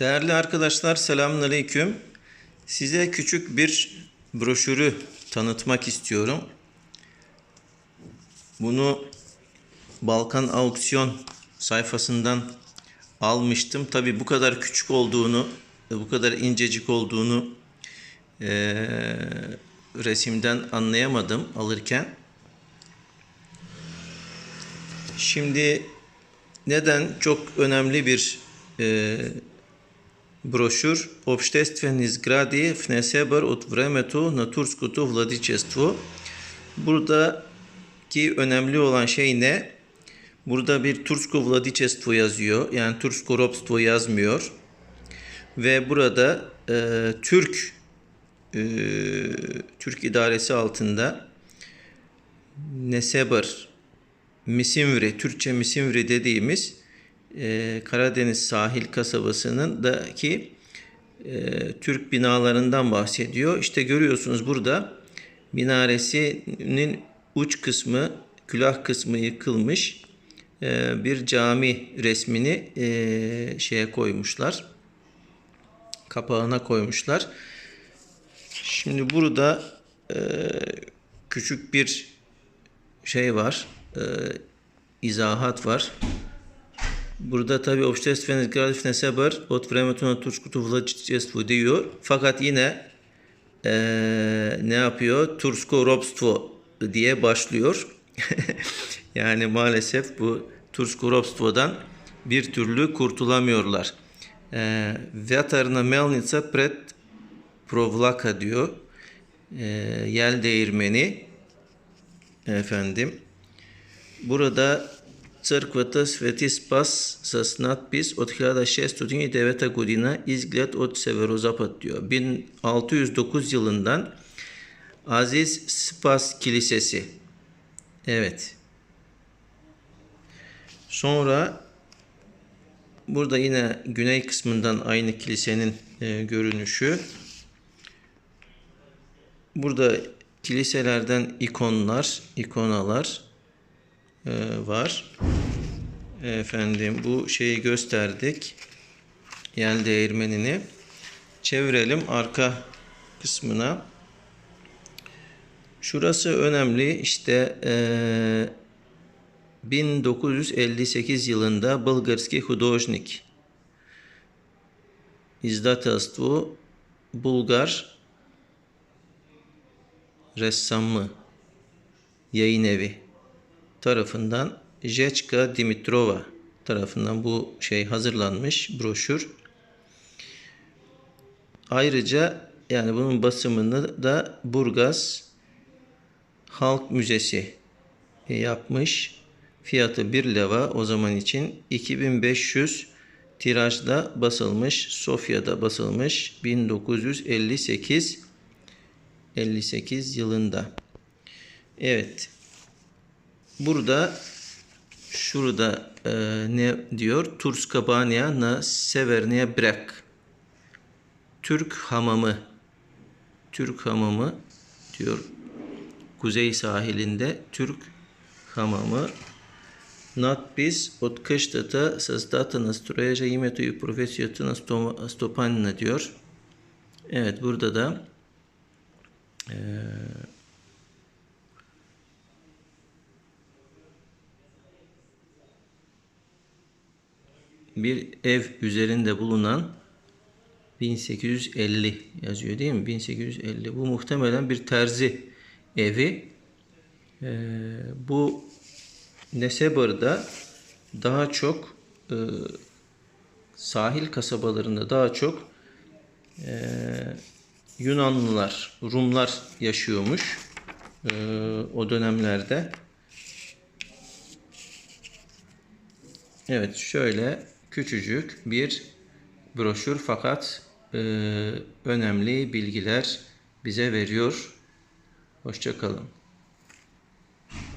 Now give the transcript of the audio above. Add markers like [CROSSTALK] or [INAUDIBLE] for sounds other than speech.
Değerli arkadaşlar selamünaleyküm. Size küçük bir broşürü tanıtmak istiyorum. Bunu Balkan Auksiyon sayfasından almıştım. Tabi bu kadar küçük olduğunu, bu kadar incecik olduğunu eee, resimden anlayamadım alırken. Şimdi neden çok önemli bir e, broşür Общественные сгради в Несебър от времето на турското владичество. Buradaki önemli olan şey ne? Burada bir Tursko Vladичество yazıyor. Yani Tursko Ropstvo yazmıyor. Ve burada e, Türk e, Türk idaresi altında Nesebır Misimvri, Türkçe Misimvri dediğimiz e, Karadeniz sahil kasabasının daki e, Türk binalarından bahsediyor. İşte görüyorsunuz burada minaresinin uç kısmı, külah kısmı yıkılmış e, bir cami resmini e, şeye koymuşlar. Kapağına koymuşlar. Şimdi burada e, küçük bir şey var, e, izahat var. Burada tabi obştesfeniz grafif neseber ot vremetuna turşku tufla citcesfu diyor. Fakat yine e, ne yapıyor? Tursko robstvo diye başlıyor. [LAUGHS] yani maalesef bu Tursko robstvodan bir türlü kurtulamıyorlar. E, Veterna melnica pred provlaka diyor. E, yel değirmeni efendim. Burada църквата Свети Спас с надпис от 1609 година изглед от северозапад diyor. 1609 yılından Aziz Spas Kilisesi. Evet. Sonra burada yine güney kısmından aynı kilisenin e, görünüşü. Burada kiliselerden ikonlar, ikonalar e, var. efendim bu şeyi gösterdik. Yel değirmenini çevirelim arka kısmına. Şurası önemli işte e, 1958 yılında Bulgarski Hudojnik İzdatelstvo Bulgar ressamı yayın evi tarafından Jechka Dimitrova tarafından bu şey hazırlanmış broşür. Ayrıca yani bunun basımını da Burgaz Halk Müzesi yapmış. Fiyatı 1 leva o zaman için 2500 tirajda basılmış. Sofya'da basılmış 1958 58 yılında. Evet. Burada şurada e, ne diyor? Turska banya na severniye bırak. Türk hamamı. Türk hamamı diyor. Kuzey sahilinde Türk hamamı. Надпис от къщата с дата на строежа, името и професията на стопанина diyor. Evet burada da eee bir ev üzerinde bulunan 1850 yazıyor değil mi? 1850. Bu muhtemelen bir terzi evi. Ee, bu Nesebır'da daha çok e, sahil kasabalarında daha çok e, Yunanlılar, Rumlar yaşıyormuş e, o dönemlerde. Evet şöyle küçücük bir broşür fakat e, önemli bilgiler bize veriyor. Hoşçakalın.